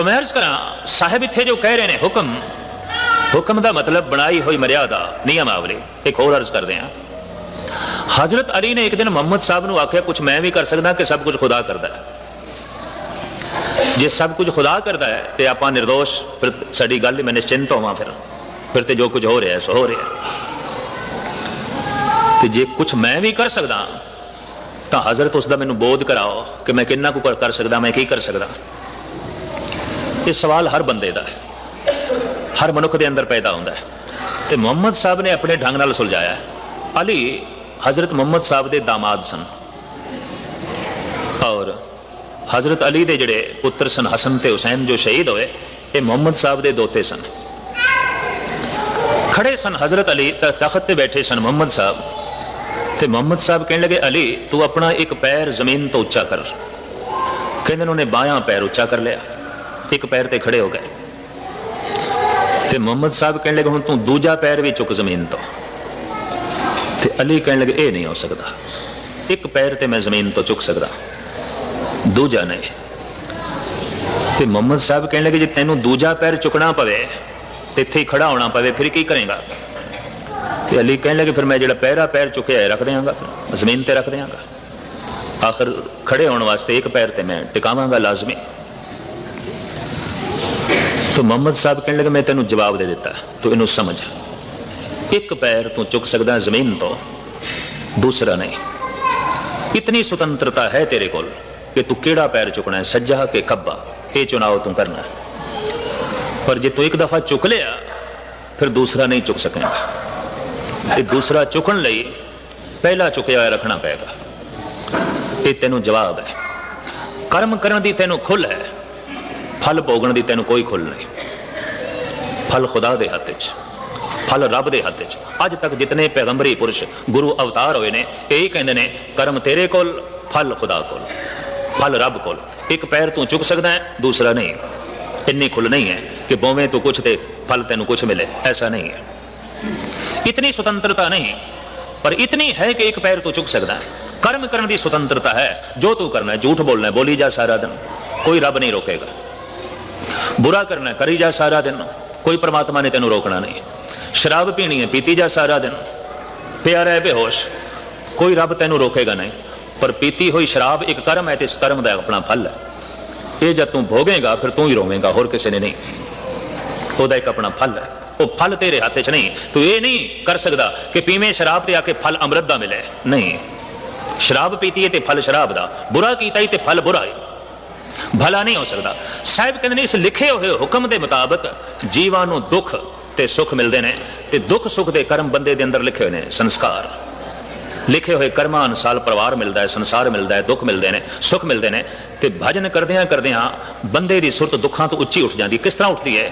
تو میں عرض کراں، صاحب اتنے جو کہہ رہے ہیں حکم حکم دا مطلب بنائی ہوئی مریادا نیم آوری ایک اور عرض کر دیں حضرت علی نے ایک دن محمد صاحب نو آخیا کچھ میں بھی کر سکتا کہ سب کچھ خدا کرتا ہے۔ جی سب کچھ خدا کرتا ہے تو آپ نردوش، پھر ساری گل میں نشچنت ہوا پھر۔ پھر تو جو کچھ ہو رہا ہے، سو ہو رہا ہے۔ تو جی کچھ میں بھی کر سکتا تو حضرت اس کا مینو بودھ کراؤ کہ میں کنا کو کر سکتا میں کی کر سکتا یہ سوال ہر بندے کا ہے۔ ہر منک دے اندر پیدا ہوتا ہے۔ تو محمد صاحب نے اپنے ڈھنگ نال سلجھایا علی، حضرت محمد صاحب دے داماد سن۔ اور حضرت علی دے جڑے پتر سن حسن تے حسین جو شہید ہوئے یہ محمد صاحب دے دوتے سن۔ کھڑے سن حضرت علی تخت تے بیٹھے سن محمد صاحب۔ تے محمد صاحب کہنے لگے، علی، تو اپنا ایک پیر زمین تو اچا کر۔ کہنے انہوں نے بایاں پیر اچا کر لیا۔ ایک پیر تے کھڑے ہو گئے۔ تے محمد صاحب کہنے لگے ہوں تو دوجا پیر بھی چک زمین تو۔ تے علی کہنے لگے، اے نہیں ہو سکتا۔ ایک پیر تے میں زمین تو چک سکتا۔ دوجا نہیں۔ تے محمد صاحب کہنے لگے جی تینوں دوجا پیر چکنا پوے تے تھے کھڑا ہونا پوے، پھر کی کریں گا؟ تے علی کہنے لگے، پھر میں جڑا پیرا پیر چکیا ہے رکھ دیاں گا۔ پھر زمین تے رکھ دیاں گا۔ آخر کھڑے ہونے واسطے ایک پیر تے میں ٹکاواں گا لازمی۔ تو محمد صاحب کہنے لگے، میں تینوں جواب دے دیتا، تو انہوں سمجھ۔ ایک پیر تو چک سکتا زمین تو، دوسرا نہیں۔ اتنی سوتنترتا ہے تیرے کول کہ تو کیڑا پیر چکنا ہے؟ سجا کہ کبا یہ چناؤ تو کرنا۔ ہے پر جی تو ایک دفعہ چک لیا، پھر دوسرا نہیں چک سکیں گا۔ تے دوسرا چکن لئی پہلا چکیا رکھنا پائے گا۔ یہ تینوں جواب ہے۔ کرم کرن دی تینوں کھل ہے۔ پھل بوگن دی تینوں کوئی کھل نہیں۔ پھل خدا دے ہاتھ چ پھل رب دے ہاتھ چ اج تک جتنے پیغمبری پرش، گرو اوتار ہوئے نے، یہی کہندے نے، کرم تیرے کول، پھل خدا کول۔ پھل رب کول۔ ایک پیر تو چک سکتا ہے، دوسرا نہیں۔ اتنی کھل نہیں ہے کہ بویں تو کچھ تے پھل تینوں کچھ ملے۔ ایسا نہیں ہے۔ اتنی سوتنترتا نہیں، پر اتنی ہے کہ ایک پیر تو چک سکتا ہے۔ کرم کرن دی سوتنترتا ہے۔ جو تو کرنا ہے، جھوٹ بولنا ہے، بولی جا سارا دن۔ کوئی رب نہیں روکے گا۔ برا کرنا ہے کری جا سارا دن کوئی پرماتما نے تینوں روکنا نہیں شراب پینی ہے پیتی جا سارا دن پیا رہے بے ہوش کوئی رب تینوں روکے گا نہیں پر پیتی ہوئی شراب ایک کرم ہے تو اس کرم کا اپنا پھل ہے یہ جب تم بھوگے گا پھر تم ہی روے گا اور کسی نے نہیں وہ ایک اپنا پھل ہے وہ پھل تیرے ہاتھ چ نہیں تو یہ نہیں کر سکتا کہ پیویں شراب تے آ کے پھل امرت دا ملے نہیں شراب پیتی ہے تے پھل شراب دا برا کیتا ہی تے پھل برا ہے بھلا نہیں ہو سکتا صاحب کہتے ہیں اس لکھے ہوئے حکم دے مطابق جیوانو دکھ تے سکھ ملتے ہیں تے دکھ سکھ دے کرم بندے دے اندر لکھے ہوئے ہیں سنسکار لکھے ہوئے کرما انسال پروار ملتا ہے سنسار ملتا ہے دکھ ملتے ہیں سکھ ملتے ہیں تے بھجن کردیا کردیا بندے دی سرت دکھاں تو اچھی اٹھ جاتی کس طرح اٹھتی ہے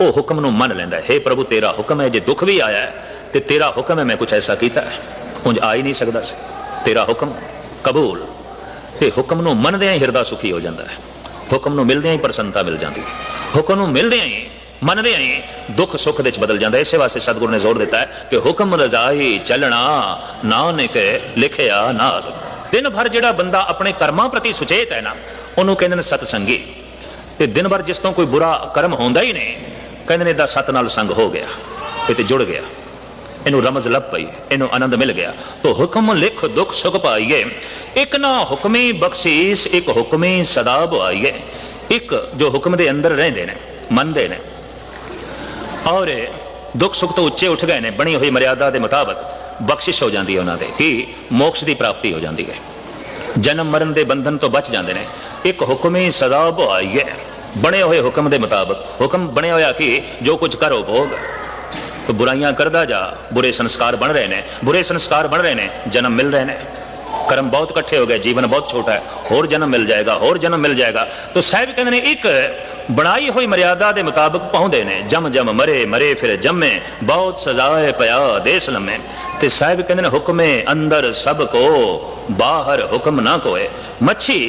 وہ حکم نو من لینا ہے ہے پربھو تیرا حکم ہے جے دکھ بھی آیا ہے تے تیرا حکم ہے میں کچھ ایسا کیتا ہے انج آ ہی نہیں سکتا سی تیرا حکم قبول تے حکم نو من حکم نو ملدیا ہی پرسنتا مل جاتی حکم نو ملدیا ہی من دیا ہی دکھ سکھ دے بدل جاتا اسی واسطے سدگور نے زور دیتا ہے کہ حکم رضائی چلنا نانک لکھیا نال دن بھر جڑا بندہ اپنے کرما پرتی سچیت ہے نا انہوں کہندے نے ست سنگی تے دن بھر جس تو کوئی برا کرم ہوندا ہی نہیں کہندے نے دا ست رمز لب پئی اینو آنند مل گیا تو حکم لکھ دکھ سکھ پائیے ایک نہ حکمی بخشیش ایک حکمی صداب آئیے ایک جو حکم دے اندر رہ دینے من دے اور دکھ سکھ تو اچے اٹھ گئے نے بنی ہوئی مریادہ دے مطابق بخشش ہو جاندی ہے انہاں دے کہ موکش دی پراپتی ہو جاندی ہے جنم مرن دے بندھن تو بچ جاندے نے ایک حکمی صداب آئیے بنے ہوئے حکم دے تو برائیاں کردہ جا، برے سنسکار بن رہے ہیں برے سنسکار بن رہے ہیں جنم مل رہے ہیں کرم بہت کٹھے ہو گئے، جیون بہت چھوٹا ہے، اور جنم مل جائے گا، اور جنم مل جائے گا۔ تو صاحب کہتے ہیں ایک بنائی ہوئی مریادہ دے مطابق پہنچے نے، جم جم مرے مرے پھر جمے، بہت سزائے پیا دیس لمے۔ تے صاحب کہتے ہیں حکم اندر سب کو، باہر حکم نہ کوئے۔ مچھی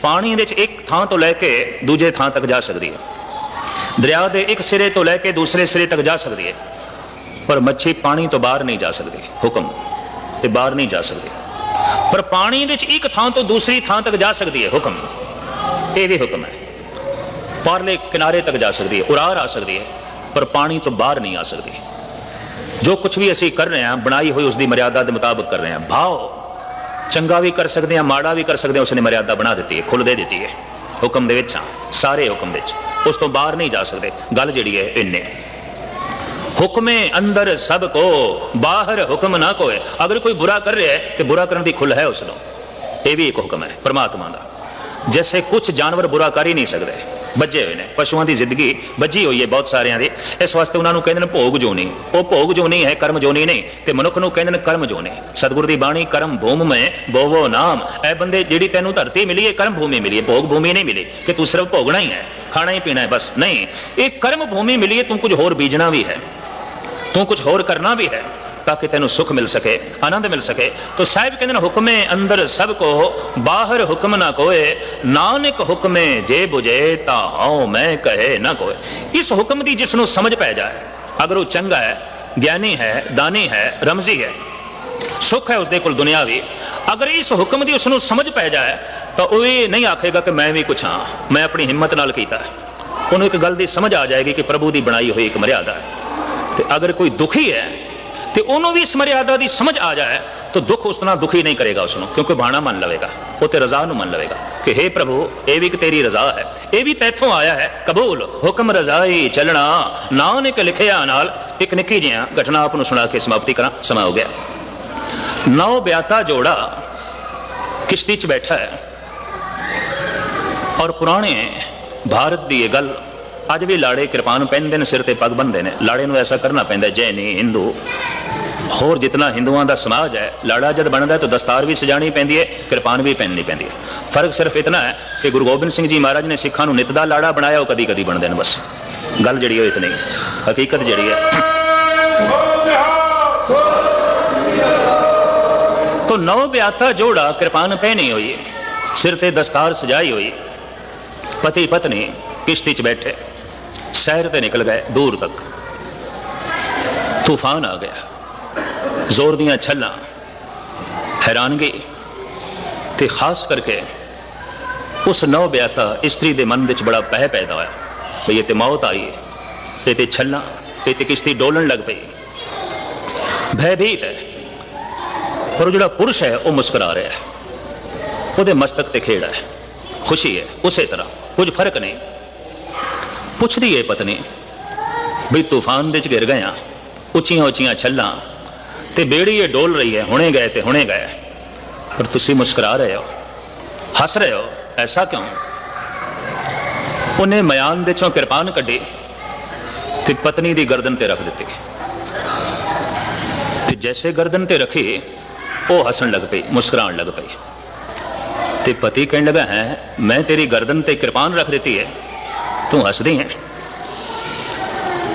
پانی دے ایک تھان تو لے کے دوجے تھان تک جا سکتی ہے۔ دریا دے ایک سرے تو لے کے دوسرے سرے تک جا سکتی ہے۔ ਪਰ ਮੱਛੀ ਪਾਣੀ ਤੋਂ ਬਾਹਰ ਨਹੀਂ ਜਾ ਸਕਦੀ, ਹੁਕਮ, ਤੇ ਬਾਹਰ ਨਹੀਂ ਜਾ ਸਕਦੀ। ਪਰ ਪਾਣੀ ਵਿੱਚ ਇੱਕ ਥਾਂ ਤੋਂ ਦੂਸਰੀ ਥਾਂ ਤੱਕ ਜਾ ਸਕਦੀ ਹੈ, ਹੁਕਮ। ਇਹ ਵੀ ਹੁਕਮ ਹੈ। ਪਰਲੇ ਕਿਨਾਰੇ ਤੱਕ ਜਾ ਸਕਦੀ ਹੈ, ਉਰਾਰ ਆ ਸਕਦੀ ਹੈ, ਪਰ ਪਾਣੀ ਤੋਂ ਬਾਹਰ ਨਹੀਂ ਆ ਸਕਦੀ। ਜੋ ਕੁਝ ਵੀ ਅਸੀਂ ਕਰ ਰਹੇ ਹਾਂ, ਬਣਾਈ ਹੋਈ ਉਸ ਦੀ ਮਰਿਆਦਾ ਦੇ ਮੁਤਾਬਕ ਕਰ ਰਹੇ ਹਾਂ। ਭਾਵ ਚੰਗਾ ਵੀ ਕਰ ਸਕਦੇ ਹਾਂ, ਮਾੜਾ ਵੀ ਕਰ ਸਕਦੇ ਹਾਂ, ਉਸਨੇ ਮਰਿਆਦਾ ਬਣਾ ਦਿੱਤੀ ਹੈ ਖੁੱਲ ਦੇ ਦਿੱਤੀ ਹੈ। ਹੁਕਮ ਦੇ ਵਿੱਚ ਸਾਰੇ ਹੁਕਮ ਵਿੱਚ। ਉਸ ਤੋਂ ਬਾਹਰ ਨਹੀਂ ਜਾ ਸਕਦੇ। ਗੱਲ ਜਿਹੜੀ ਹੈ, ਇੰਨੇ حکمیں اندر سب کو، باہر حکم نہ کوئے۔ اگر کوئی برا کر رہا ہے تو برا کرنے کی کھل ہے اس کو یہ بھی ایک حکم ہے، پرماتما کا جیسے کچھ جانور برا کر ہی نہیں سکتے، بجے ہوئے ہیں پشوؤں کی زندگی بجی ہوئی ہے بہت سارے کی اس واسطے انہوں نے بھوگ جونی۔ وہ بھوگ جونی ہے، کرم جونی نہیں۔ تو منک نو کہندے کرم جونی۔ ستگور دی بانی کرم بھوم میں بوو نام۔ اے بندے جی تینوں دھرتی ملی ہے، کرم بھومی ملی ہے۔ بھوگ بھومی نہیں ملی، کہ تو صرف بھوگنا ہی ہے، کھانا ہی پینا ہے، بس نہیں۔ یہ کرم بھومی ملی ہے، تم کچھ اور بیجنا بھی ہے۔ ਤੂੰ ਕੁਝ ਹੋਰ ਕਰਨਾ ਵੀ ਹੈ ਤਾਂ ਕਿ ਤੈਨੂੰ ਸੁਖ ਮਿਲ ਸਕੇ ਆਨੰਦ ਮਿਲ ਸਕੇ ਤੋ ਸਾਹਿਬ ਕਹਿੰਦੇ ਨੇ ਹੁਕਮੇ ਅੰਦਰ ਸਭ ਕੋ ਬਾਹਰ ਹੁਕਮ ਨਾ ਕੋਏ ਨਾਨਕ ਹੁਕਮੇ ਜੇ 부ਜੇ ਤਾ ਹਉ ਮੈਂ ਕਹੇ ਨਾ ਕੋਏ ਇਸ ਹੁਕਮ ਦੀ ਜਿਸ ਨੂੰ ਸਮਝ ਪੈ ਜਾਏ ਅਗਰ ਉਹ ਚੰਗਾ ਹੈ ਗਿਆਨੀ ਹੈ ਦਾਨੀ ਹੈ ਰਮਜ਼ੀ ਹੈ ਸੁੱਖ ਹੈ ਉਸਦੇ ਕੋਲ ਦੁਨਿਆਵੀ ਅਗਰ ਇਸ ਹੁਕਮ ਦੀ ਉਸ ਨੂੰ ਸਮਝ ਪੈ ਜਾਏ ਤਾਂ ਉਹ ਇਹ ਨਹੀਂ ਆਖੇਗਾ ਕਿ ਮੈਂ ਵੀ ਕੁਛ ਹਾਂ ਮੈਂ ਆਪਣੀ ਹਿੰਮਤ ਨਾਲ ਕੀਤਾ ਉਹਨੂੰ ਇੱਕ ਗੱਲ ਦੀ ਸਮਝ ਆ ਜਾਏਗੀ ਕਿ ਪ੍ਰਭੂ ਦੀ ਬਣਾਈ ਹੋਈ ਇੱਕ ਮਰਿਆਦਾ ਹੈ اگر کوئی دکھی ہے تو وہ مریادا کی سمجھ آ جائے تو دکھ اس طرح دکھی نہیں کرے گا من لوگ وہ رضا من لے گا کہ ہے پربو یہ بھی رضا ہے یہ بھی آیا ہے، قبول، حکم رضا چلنا نہ لکھیا جہاں گٹنا اپنی سنا کے سماپتی کرتا جوڑا کشتی چور پر بھارت کی گل اب بھی لاڑے کرپان پہنتے ہیں، سر تگ بنتے ہیں۔ لاڑے کو ایسا کرنا پہنتا جی نہیں، ہندو۔ ہو جتنا ہندوؤں کا سماج ہے، لاڑا جب بنتا ہے تو دستار بھی سجاونی پہ کرپان بھی پہننی پہ فرق صرف اتنا ہے کہ گرو گوبند سی جی مہاراج نے سکھاؤ نتد لاڑا بنایا وہ کدی کدی بنتے ہیں، بس۔ گل جڑی ہے اتنی ہے۔ حقیقت جہی ہے۔ تو نو بیاتا جوڑا کرپان پہنی ہوئی سر تے دستار سجائی ہوئی پتی پتنی، کشتی چ بیٹھے۔ سیر پہ نکل گئے، دور تک۔ طوفان آ گیا۔ زور دیا چھلاں۔ حیرانگی۔ تے خاص کر کے اس نو بیاتا، استری دے من وچ بڑا پہ پیدا ہویا۔ بھئی تے موت آئی ہے۔ تے تے چھلاں، تے تے کشتی ڈولن لگ پئی۔ بھے بھیت ہے۔ پر جڑا پرش ہے وہ مسکرا رہا ہے۔ وہ مستک تے کھیڑا ہے۔ خوشی ہے، اسی طرح۔ کچھ فرق نہیں۔ ਪੁੱਛਦੀ ਹੈ ਪਤਨੀ, ਵੀ ਤੂਫਾਨ ਦੇ ਚ ਗਿਰ ਗਏ ਆ ਉੱਚੀਆਂ ਉੱਚੀਆਂ ਛੱਲਾਂ, ਤੇ ਬੇੜੀ ਇਹ ਡੋਲ ਰਹੀ ਹੈ ਹੁਣੇ ਗਏ ਤੇ ਹੁਣੇ ਗਏ। ਪਰ ਤੁਸੀਂ ਮੁਸਕਰਾ ਰਹੇ ਹੋ, ਹੱਸ ਰਹੇ ਹੋ, ਐਸਾ ਕਿਉਂ? ਉਹਨੇ ਮਿਆਨ ਦੇ ਚੋਂ ਕਿਰਪਾਨ ਕੱਢੀ ਤੇ ਪਤਨੀ ਦੀ ਗਰਦਨ ਤੇ ਰੱਖ ਦਿੱਤੀ। ਤੇ ਜੈਸੇ ਗਰਦਨ ਤੇ ਰੱਖੀ, ਉਹ ਹੱਸਣ ਲੱਗ ਪਈ, ਮੁਸਕਰਾਉਣ ਲੱਗ ਪਈ। ਤੇ ਪਤੀ ਕਹਿਣ ਲੱਗਾ, ਹੈ, ਮੈਂ ਤੇਰੀ ਗਰਦਨ ਤੇ ਕਿਰਪਾਨ ਰੱਖ ਦਿੱਤੀ ਹੈ تو ہسدی ہیں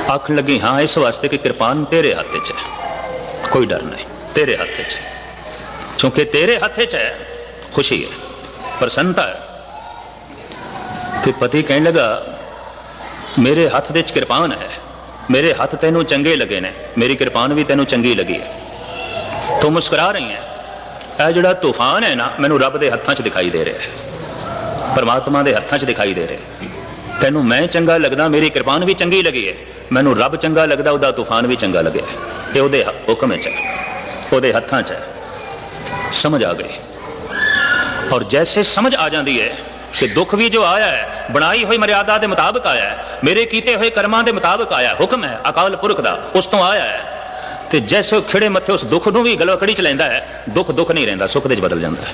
آخ لگی ہاں اس واسطے کہ کرپان تیرے ہاتھ چ کوئی ڈر نہیں تیرے ہاتھ چونکہ تیرے ہاتھ چ ہے خوشی ہے پرسنتا ہے تو پتی کہنے لگا میرے ہاتھ کرپان ہے میرے ہاتھ تینوں چنگے لگے نے میری کرپان بھی تینوں چنگی لگی ہے تو مسکرا رہی ہیں اے جڑا طوفان ہے نا مینو رب دے ہاتھاں دکھائی دے رہا ہے پرماتما دے ہاتھاں دکھائی دے رہا ہے ਤੈਨੂੰ ਮੈਂ ਚੰਗਾ ਲੱਗਦਾ, ਮੇਰੀ ਕਿਰਪਾਨ ਵੀ ਚੰਗੀ ਲੱਗੀ ਹੈ ਮੈਨੂੰ ਰੱਬ ਚੰਗਾ ਲੱਗਦਾ, ਉਹਦਾ ਤੂਫਾਨ ਵੀ ਚੰਗਾ ਲੱਗਿਆ। ਇਹ ਉਹਦੇ ਹੁਕਮ 'ਚ ਹੈ। ਉਹਦੇ ਹੱਥਾਂ 'ਚ ਹੈ। ਸਮਝ ਆ ਗਈ। ਔਰ ਜੈਸੇ ਸਮਝ ਆ ਜਾਂਦੀ ਹੈ ਕਿ ਦੁੱਖ ਵੀ ਜੋ ਆਇਆ ਹੈ, ਬਣਾਈ ਹੋਈ ਮਰਿਆਦਾ ਦੇ ਮੁਤਾਬਕ ਆਇਆ ਹੈ, ਮੇਰੇ ਕੀਤੇ ਹੋਏ ਕਰਮਾਂ ਦੇ ਮੁਤਾਬਕ ਆਇਆ ਹੁਕਮ ਹੈ, ਅਕਾਲ ਪੁਰਖ ਦਾ, ਉਸ ਤੋਂ ਆਇਆ ਹੈ। ਤੇ ਜੈਸੇ ਉਹ ਖਿੜੇ ਮੱਥੇ ਉਸ ਦੁੱਖ ਨੂੰ ਵੀ ਗਲਵਕੜੀ ਚ ਲੈਂਦਾ ਹੈ, ਦੁੱਖ ਦੁੱਖ ਨਹੀਂ ਰਹਿੰਦਾ, ਸੁੱਖ ਦੇ ਚ ਬਦਲ ਜਾਂਦਾ ਹੈ।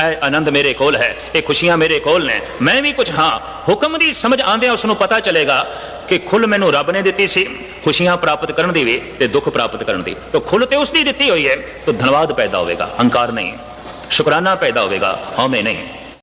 ਇਹ ਆਨੰਦ ਮੇਰੇ ਕੋਲ ਹੈ ਇਹ ਖੁਸ਼ੀਆਂ ਮੇਰੇ ਕੋਲ ਨੇ ਮੈਂ ਵੀ ਕੁਝ ਹਾਂ ਹੁਕਮ ਦੀ ਸਮਝ ਆਂਦਿਆਂ ਉਸ ਨੂੰ ਪਤਾ ਚੱਲੇਗਾ ਕਿ ਖੁੱਲ ਮੈਨੂੰ ਰੱਬ ਨੇ ਦਿੱਤੀ ਸੀ ਖੁਸ਼ੀਆਂ ਪ੍ਰਾਪਤ ਕਰਨ ਦੀ ਵੀ ਤੇ ਦੁੱਖ ਪ੍ਰਾਪਤ ਕਰਨ ਦੀ ਤਾਂ ਖੁੱਲ ਤੇ ਉਸ ਦੀ ਦਿੱਤੀ ਹੋਈ ਹੈ ਤਾਂ ਧੰਨਵਾਦ ਪੈਦਾ ਹੋਵੇਗਾ ਹੰਕਾਰ ਨਹੀਂ ਸ਼ੁਕਰਾਨਾ ਪੈਦਾ ਹੋਵੇਗਾ ਹਉਮੈ ਨਹੀਂ